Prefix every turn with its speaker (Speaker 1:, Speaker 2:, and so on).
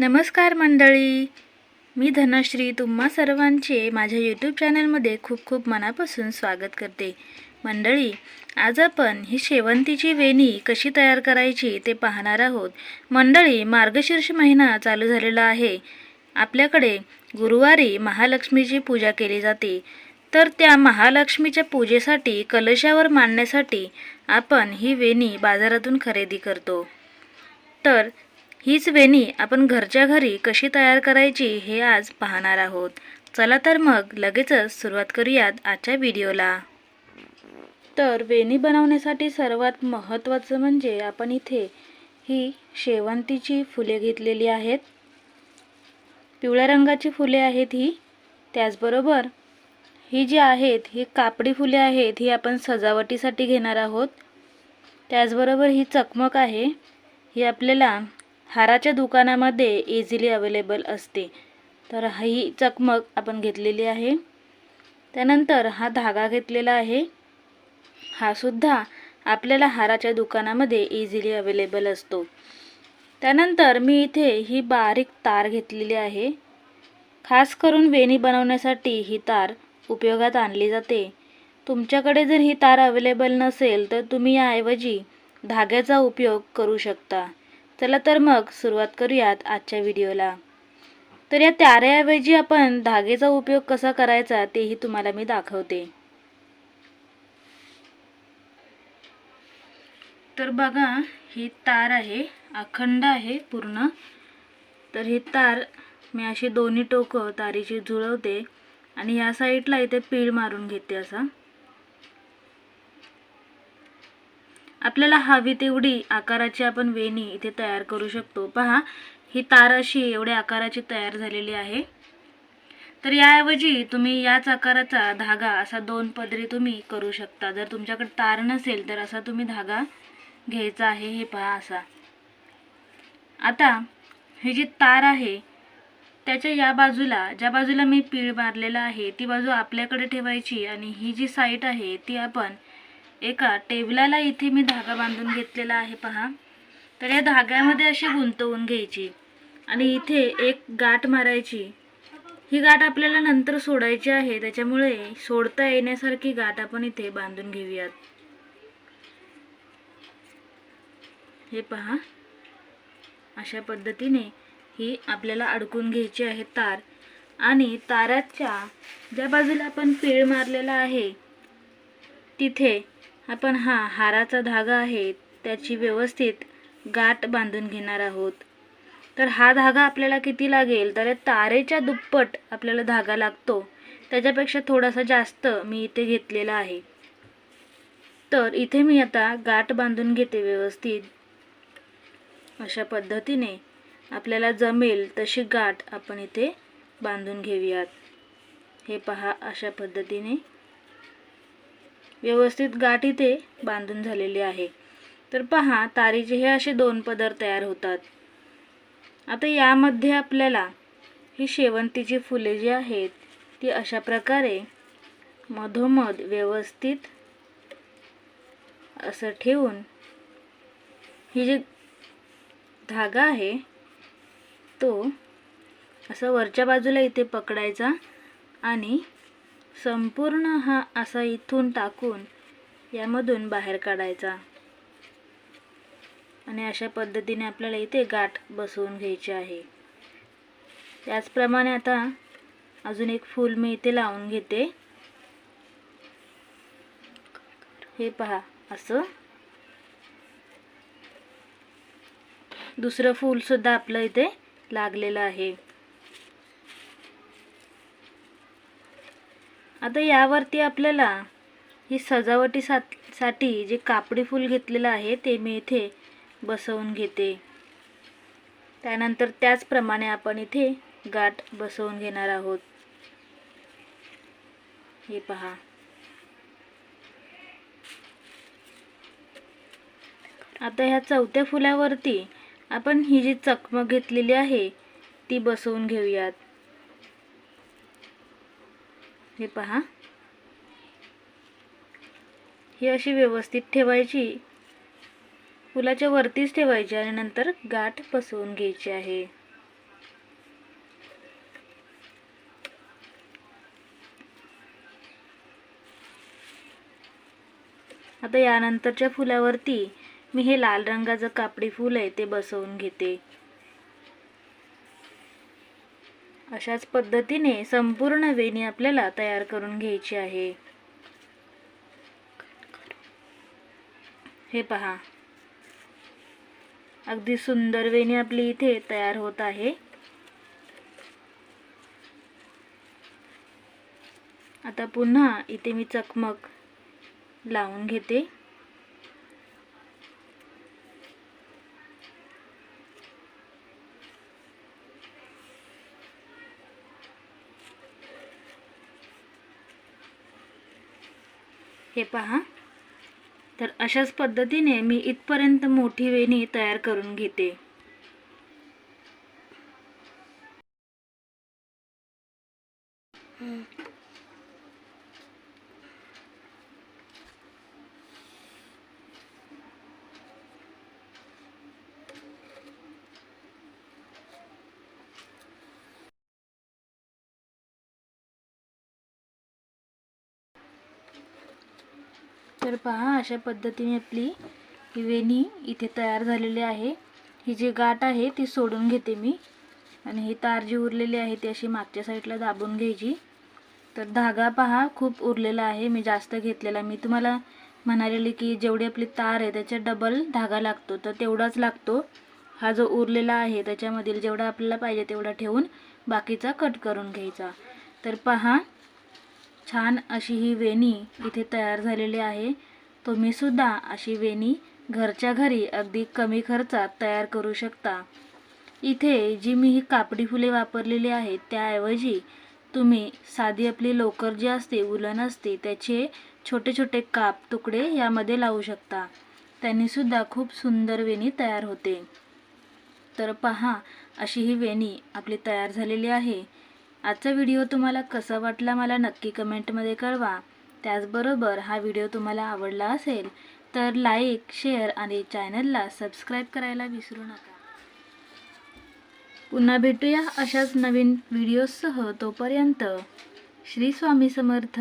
Speaker 1: नमस्कार मंडळी. मी धनश्री तुम्हा सर्वांचे माझ्या यूट्यूब चॅनलमध्ये खूप खूप मनापासून स्वागत करते. मंडळी आज आपण ही शेवंतीची वेणी कशी तयार करायची ते पाहणार आहोत. मंडळी मार्गशीर्ष महिना चालू झालेला आहे. आपल्याकडे गुरुवारी महालक्ष्मीची पूजा केली जाते. तर त्या महालक्ष्मीच्या पूजेसाठी कलशावर मांडण्यासाठी आपण ही वेणी बाजारातून खरेदी करतो. तर हीच वेणी आपण घरच्या घरी कशी तयार करायची हे आज पाहणार आहोत. चला तर मग लगेचच सुरुवात करूयात आजच्या व्हिडिओला. तर वेणी बनवण्यासाठी सर्वात महत्त्वाचं म्हणजे आपण इथे ही शेवंतीची फुले घेतलेली आहेत. पिवळ्या रंगाची फुले आहेत ही. त्याचबरोबर ही जी आहेत ही कापडी फुले आहेत ही आपण सजावटीसाठी घेणार आहोत. त्याचबरोबर ही चकमक आहे. ही आपल्याला हाराच्या दुकानामध्ये इझिली अवेलेबल असते. तर ही चकमक आपण घेतलेली आहे. त्यानंतर हा धागा घेतलेला आहे. हा सुद्धा आपल्याला हाराच्या दुकानामध्ये इझिली अवेलेबल असतो. त्यानंतर मी इथे ही बारीक तार घेतलेली आहे. खास करून वेणी बनवण्यासाठी ही तार उपयोगात आणली जाते. तुमच्याकडे जर ही तार अवेलेबल नसेल तर तुम्ही याऐवजी धाग्याचा उपयोग करू शकता. चला तर मग सुरुवात करूयात आजच्या व्हिडिओला. तर या ताऱ्याऐवजी आपण धागेचा उपयोग कसा करायचा तेही तुम्हाला मी दाखवते. तर बघा ही तार आहे अखंड आहे पूर्ण. तर ही तार मी अशी दोन्ही टोकं तारीची जुळवते आणि या साईडला इथे पीळ मारून घेते असा. आपल्याला हवी तेवढी आकाराची आपण वेणी इथे तयार करू शकतो. पहा ही तार अशी एवढ्या आकाराची तयार झालेली आहे. तर याऐवजी तुम्ही याच आकाराचा धागा असा दोन पदरी तुम्ही करू शकता. जर तुमच्याकडे तार नसेल तर असा तुम्ही धागा घ्यायचा आहे. हे पहा असा. आता ही जी तार आहे त्याच्या या बाजूला ज्या बाजूला मी पीळ मारलेला आहे ती बाजू आपल्याकडे ठेवायची आणि ही जी साईट आहे ती आपण एका टेबलाला इथे मी धागा बांधून घेतलेला आहे पहा. तर या धाग्यामध्ये अशी गुंतवून घ्यायची आणि इथे एक गाठ मारायची. ही गाठ आपल्याला नंतर सोडायची आहे त्याच्यामुळे सोडता येण्यासारखी गाठ आपण इथे बांधून घेऊयात. हे पहा. अशा पद्धतीने ही आपल्याला अडकून घ्यायची आहे तार. आणि ताराच्या ज्या बाजूला आपण पीळ मारलेला आहे तिथे आपण हा हाराचा धागा आहे त्याची व्यवस्थित गाठ बांधून घेणार आहोत. तर हा धागा आपल्याला किती लागेल? तर तारेच्या दुप्पट आपल्याला धागा लागतो. त्याच्यापेक्षा थोडासा जास्त मी इथे घेतलेला आहे. तर इथे मी आता गाठ बांधून घेते व्यवस्थित. अशा पद्धतीने आपल्याला जमेल तशी गाठ आपण इथे बांधून घेऊयात. हे पहा अशा पद्धतीने. व्यवस्थित गाठ इथे बांधून झालेली आहे. तर पहा तारीचे हे असे दोन पदर तयार होतात. आता यामध्ये आपल्याला ही शेवंतीची फुले जी आहेत ती अशा प्रकारे मधोमध व्यवस्थित असं ठेवून ही जी धागा आहे तो असा वरच्या बाजूला इथे पकडायचा आणि संपूर्ण हा असा इथून टाकून यामधून बाहेर काढायचा. आणि अशा पद्धतीने आपल्याला इथे गाठ बसवून घ्यायची आहे. त्याचप्रमाणे आता अजून एक फूल मी इथे लावून घेते. हे पहा असं. दुसरं फूलसुद्धा आपलं इथे लागलेलं आहे. आता यावरती आपल्याला ही सजावटी साठी जे कापडी फूल घेतलेलं आहे ते मी इथे बसवून घेते. त्यानंतर त्याचप्रमाणे आपण इथे गाठ बसवून घेणार आहोत. हे पहा. आता ह्या चौथ्या फुलावरती आपण ही जी चकमक घेतलेली आहे ती बसवून घेऊयात. हे पहा. ही अशी व्यवस्थित ठेवायची. फुलाच्या वरतीच ठेवायची आणि नंतर गाठ पसवून घ्यायची आहे. आता यानंतरच्या फुलावरती मी हे लाल रंगाचं कापडी फूल आहे ते बसवून घेते. अशाच पद्धतीने संपूर्ण वेणी आपल्याला तयार करून घ्यायची आहे. हे पहा. अगदी सुंदर वेणी आपली इथे तयार होत आहे. आता पुन्हा इथे मी चकमक लावून घेते. हे पहा. तर अशाच पद्धतीने मी इथपर्यंत मोठी वेणी तयार करून घेते. तर पहा अशा पद्धतीने आपली ही वेणी इथे तयार झालेली आहे. ही जी गाठ आहे ती सोडून घेते मी. आणि ही तार जी उरलेली आहे ती अशी मागच्या साईडला दाबून घ्यायची. तर धागा पहा खूप उरलेला आहे मी जास्त घेतलेला. मी तुम्हाला म्हणालेली की जेवढी आपली तार आहे त्याच्या डबल धागा लागतो. तर तेवढाच लागतो. हा जो उरलेला आहे त्याच्यामधील जेवढा आपल्याला पाहिजे तेवढा ठेवून बाकीचा कट करून घ्यायचा. तर पहा छान अशी ही वेणी इथे तयार झालेली आहे. तुम्ही सुद्धा अशी वेणी घरच्या घरी अगदी कमी खर्चात तयार करू शकता. इथे जी मी ही कापडी फुले वापरलेली आहेत त्याऐवजी तुम्ही साधी आपली लोकर जी असते उलन असते त्याचे छोटे छोटे काप तुकडे यामध्ये लावू शकता. त्यांनीसुद्धा खूप सुंदर वेणी तयार होते. तर पहा अशी ही वेणी आपली तयार झालेली आहे. आजचा व्हिडिओ तुम्हाला कसा वाटला मला नक्की कमेंटमध्ये कळवा. त्याचबरोबर हा व्हिडिओ तुम्हाला आवडला असेल तर लाईक शेअर आणि चॅनलला सबस्क्राईब करायला विसरू नका. पुन्हा भेटूया अशाच नवीन व्हिडिओसह तोपर्यंत श्री स्वामी समर्थ.